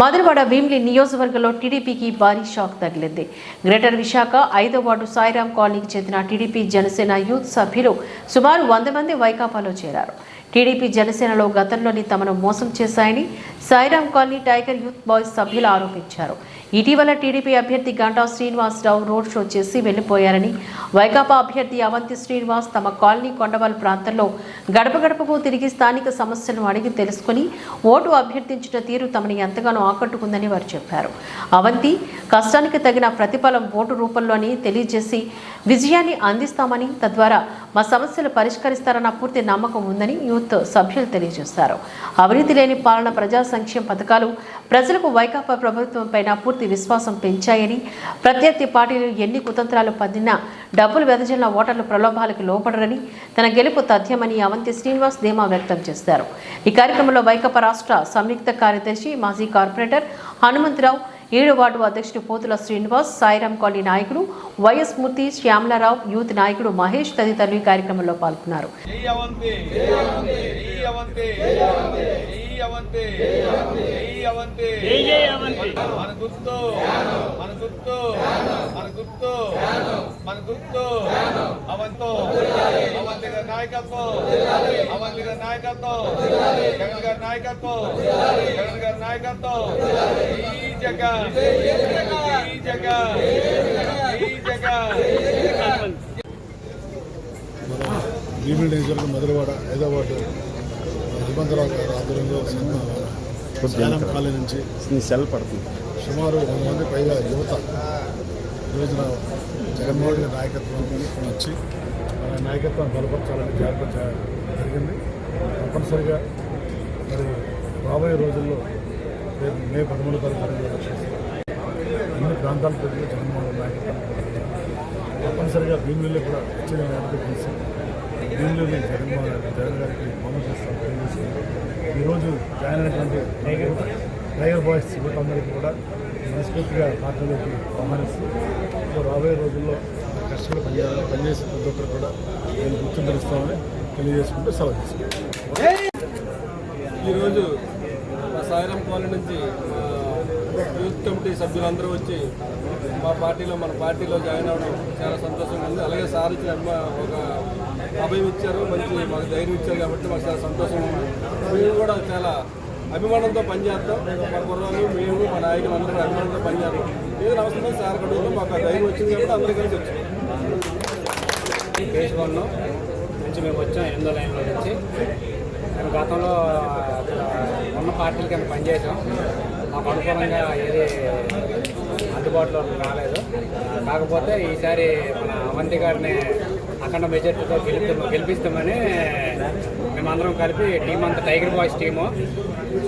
మధురవాడ భీమిలి నియోజకవర్గంలో టీడీపీకి భారీ షాక్ తగిలింది. గ్రేటర్ విశాఖ ఐదో వార్డు సాయిరాం కాలనీకి చెందిన టీడీపీ జనసేన యూత్ సభ్యులు సుమారు వంద మంది వైకాపాలో చేరారు. టీడీపీ జనసేనలో గతంలోని తమను మోసం చేశాయని Sairam colony tiger youth boys సభ్యులు ఆరోపించారు. ఇటీవల టీడీపీ అభ్యర్థి గంటా శ్రీనివాసరావు రోడ్ షో చేసి వెళ్ళిపోయారని వైకాపా అభ్యర్థి అవంతి శ్రీనివాస్ తమ కాలనీ కొండవాల్ ప్రాంతంలో గడప గడపకు తిరిగి స్థానిక సమస్యలను అడిగి తెలుసుకుని ఓటు అభ్యర్థించిన తీరు తమని ఎంతగానో ఆకట్టుకుందని వారు చెప్పారు. అవంతి కష్టానికి తగిన ప్రతిఫలం ఓటు రూపంలోని తెలియజేసి విజయాన్ని అందిస్తామని తద్వారా మా సమస్యలు పరిష్కరిస్తారన్న పూర్తి నమ్మకం ఉందని యూత్ సభ్యులు తెలియజేశారు. అవినీతి లేని పాలన ప్రజా సంక్షేమ పథకాలు ప్రజలకు వైకాపా ప్రభుత్వం పూర్తి పూర్తి విశ్వాసం పెంచాయని ప్రత్యర్థి పార్టీలు ఎన్ని కుతంత్రాలు పద్దినా డబ్బులు వెదజల్లిన ఓటర్లు ప్రలోభాలకు లోపడరని తన గెలుపు తథ్యమని అవంతి శ్రీనివాస్ ధీమా వ్యక్తం చేశారు. ఈ కార్యక్రమంలో వైకాపా రాష్ట్ర సంయుక్త కార్యదర్శి మాజీ కార్పొరేటర్ హనుమంతరావు ఏడు వార్డు అధ్యక్షుడు పోతుల శ్రీనివాస్ సాయిరాం కాలనీ నాయకుడు Y S Murthy Shyamala Rao youth నాయకుడు మహేష్ తదితరులు ఈ కార్యక్రమంలో పాల్గొన్నారు. జై అవంతి. మన గుర్తు మన గుర్తు మన గుర్తు మన గుర్తు అవంతో అవంతి గారి నాయకత్వం అవంతి గారి నాయకత్వం జగన్ గారి నాయకత్వం జగన్ గారి నాయకత్వం ఈ జగన్ ఈ జగన్ ఈ జగన్ మన నియోజకవర్గం మొదలవాడ హైదరాబాద్ హనుమంతరావు గారి ఆధ్వర్యంలో కాలనీ నుంచి నీ సెల్ పడుతుంది. సుమారు వంద మంది పైగా యువత ఈ రోజున జగన్మోహన్ రెడ్డి నాయకత్వం వచ్చి మన నాయకత్వాన్ని బలపరచాలని జాగ్రత్త జరిగింది. తప్పనిసరిగా మరి రాబోయే రోజుల్లో రేపు మే పదమూడు తారీఖు అన్ని ప్రాంతాల ప్రజలు జగన్మోహన్ రెడ్డి నాయకత్వం తప్పనిసరిగా భీమిలో కూడా వచ్చిన భీమిలోని జగన్మోహన్ రెడ్డి జగన్ గారికి మౌనం చేస్తాం తెలియజేసి ఈరోజు జాయిన్ అయినటువంటి టైగర్ టైగర్ బాయ్స్ యువతందరికీ కూడా మనస్ఫూర్తిగా పార్టీలోకి ఆహ్వానిస్తూ రాబోయే రోజుల్లో కష్టపడి పనిచేయాలి పనిచేసే ప్రతి ఒక్కరు కూడా నేను గుర్తింపునిస్తామని తెలియజేసుకుంటూ సెలవు ఈరోజు మా సాయిరాం కాలనీ నుంచి యూత్ కమిటీ సభ్యులందరూ వచ్చి మా పార్టీలో మన పార్టీలో జాయిన్ అవ్వడం చాలా సంతోషంగా ఉంది. అలాగే సార్ ఇచ్చిన ఒక అభయం ఇచ్చారు మంచి మాకు ధైర్యం ఇచ్చారు కాబట్టి మాకు చాలా సంతోషంగా ఉంది. మేము కూడా చాలా అభిమానంతో పనిచేస్తాం. మా కుర్రాలు మేము మా నాయకులు అందరూ అభిమానంతో పనిచేస్తాం. ఏదో అవసరం సార్ కడుగులో మాకు ధైర్యం వచ్చింది కాబట్టి అందరూ కలిసి వచ్చాం. కేసు నుంచి మేము వచ్చాం ఎనిమిదో లైన్లో నుంచి. మేము గతంలో ఉన్న పార్టీల కింద పనిచేసాం మాకు అనుకూలంగా ఏది అందుబాటులో రాలేదు. కాకపోతే ఈసారి మన అవంతి గారిని అఖండ మెజార్టీతో గెలుపు గెలిపిస్తామని మేమందరం కలిపి టీం అంతా టైగర్ బాయ్స్ టీము.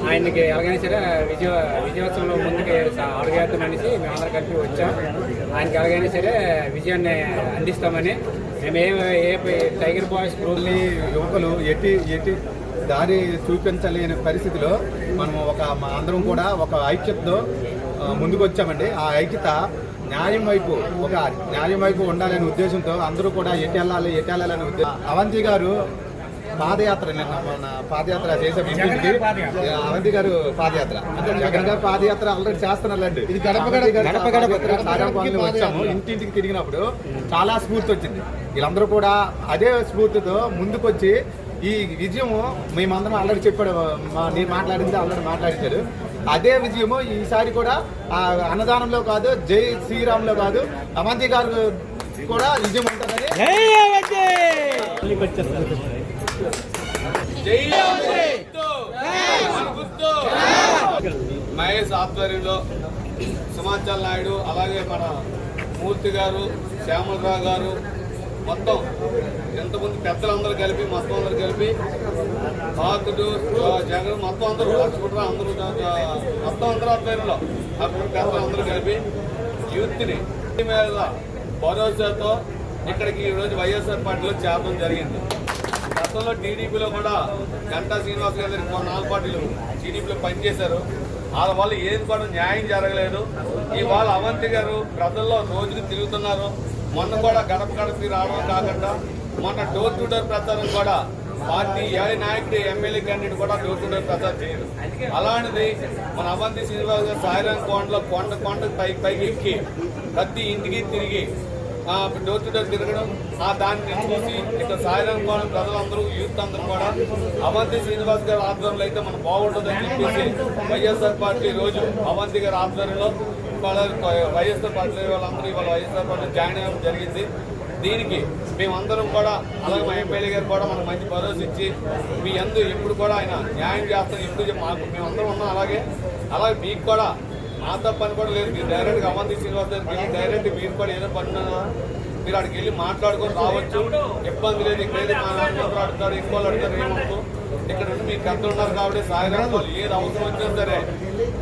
ఆయనకి ఎలాగైనా సరే విజయ విజయోత్సవంలో ముందుకి అడుగేద్దాం మేమందరం కలిపి వచ్చాం. ఆయనకి ఎలాగైనా సరే విజయాన్ని అందిస్తామని మేము ఏ ఏ టైగర్ బాయ్స్ గ్రూప్ని యువకులు ఎట్టి ఎట్టి దారి చూపించలేని పరిస్థితిలో మనం ఒక అందరం కూడా ఒక ఐక్యతతో ముందుకు వచ్చామండి. ఆ ఐక్యత న్యాయం వైపు ఒక న్యాయం వైపు ఉండాలనే ఉద్దేశంతో అందరూ కూడా ఎటు వెళ్ళాలి ఎటు వెళ్ళాలనే ఉద్దేశం అవంతి గారు పాదయాత్ర నిన్న మన పాదయాత్ర చేసాం ఇంటింటికి అవంతి గారు పాదయాత్ర. అంటే జగన్ గారు పాదయాత్ర ఆల్రెడీ చేస్తున్నారండి ఇది గడప గడప వచ్చాము. ఇంటింటికి తిరిగినప్పుడు చాలా స్ఫూర్తి వచ్చింది. వీళ్ళందరూ కూడా అదే స్ఫూర్తితో ముందుకొచ్చి ఈ విజయము మేమందరం ఆల్రెడీ చెప్పాడు మా నేను మాట్లాడింది ఆల్రెడీ మాట్లాడించాడు. అదే విజయము ఈసారి కూడా ఆ అన్నదానంలో కాదు జై శ్రీరామ్లో కాదు అవంతి గారు కూడా విజయం ఉంటుందని! మహేష్ ఆధ్వర్యంలో సుమాచాల్ నాయుడు అలాగే మన మూర్తి గారు శ్యామలరావు గారు మొత్తం ఎంతమంది పెద్దలందరూ కలిపి మొత్తం అందరూ కలిపి పాతుడు జగన్ మొత్తం అందరూ లక్ష్మణరావు అందరూ మొత్తం అందరూ ఆధ్వర్యంలో అక్కడ పెద్దలు అందరూ కలిపి యూత్ని మీద భరోసాతో ఇక్కడికి ఈరోజు వైఎస్ఆర్ పార్టీలో చేరడం జరిగింది. గతంలో టీడీపీలో కూడా గంటా శ్రీనివాస్ గారి నాలుగు పార్టీలు టీడీపీలో పనిచేశారు. వాళ్ళ వల్ల ఏది కూడా న్యాయం జరగలేదు. ఇవాళ అవంతి గారు ప్రజల్లో రోజుకు తిరుగుతున్నారు. మొన్న కూడా గడప గడపకి రావడం కాకుండా మొన్న డోర్ టు డోర్ ప్రచారం కూడా పార్టీ ఏ నాయకుడు ఎమ్మెల్యే క్యాండిడేట్ కూడా డోర్ టు డోర్ ప్రచారం చేయరు అలాంటిది మన అవంతి శ్రీనివాస్ గారు సాయిరాం కొండలో కొండ కొండ పైకి పైకి ఎక్కి ప్రతి ఇంటికి తిరిగి డోర్ టు డోర్ తిరగడం ఆ దాన్ని చూసి ఇక్కడ సాయిరాం కోణం ప్రజలందరూ యూత్ అందరూ కూడా అవంతి శ్రీనివాస్ గారి ఆధ్వర్యంలో అయితే మనం బాగుంటుందని చెప్పేసి వైఎస్ఆర్ పార్టీ రోజు అవంతి గారి ఆధ్వర్యంలో వాళ్ళ వైఎస్ఆర్ పార్టీ వాళ్ళందరూ ఇవాళ వైఎస్ఆర్ పార్టీ జాయిన్ అవ్వడం జరిగింది. దీనికి మేమందరం కూడా అలాగే మా ఎమ్మెల్యే గారు కూడా మనకు మంచి భరోసా ఇచ్చి మీ అందు ఎప్పుడు కూడా ఆయన న్యాయం చేస్తాం ఎప్పుడు మాకు మేమందరం ఉన్నాం అలాగే. అలాగే మీకు కూడా మా పని కూడా లేదు. మీరు డైరెక్ట్గా అవంతి శ్రీనివాస్ మీరు డైరెక్ట్ మీరు కూడా ఏదో పని మీరు అక్కడికి వెళ్ళి మాట్లాడుకొని రావచ్చు. ఇబ్బంది లేదు ఇక్కడ మా నాన్నగారు ఆడతారు ఎక్కువ ఆడతారు ఏమవుతూ ఇక్కడ నుండి మీకు ఎంత ఉన్నారు కాబట్టి సాయంత్రం ఏది అవసరం వచ్చినా సరే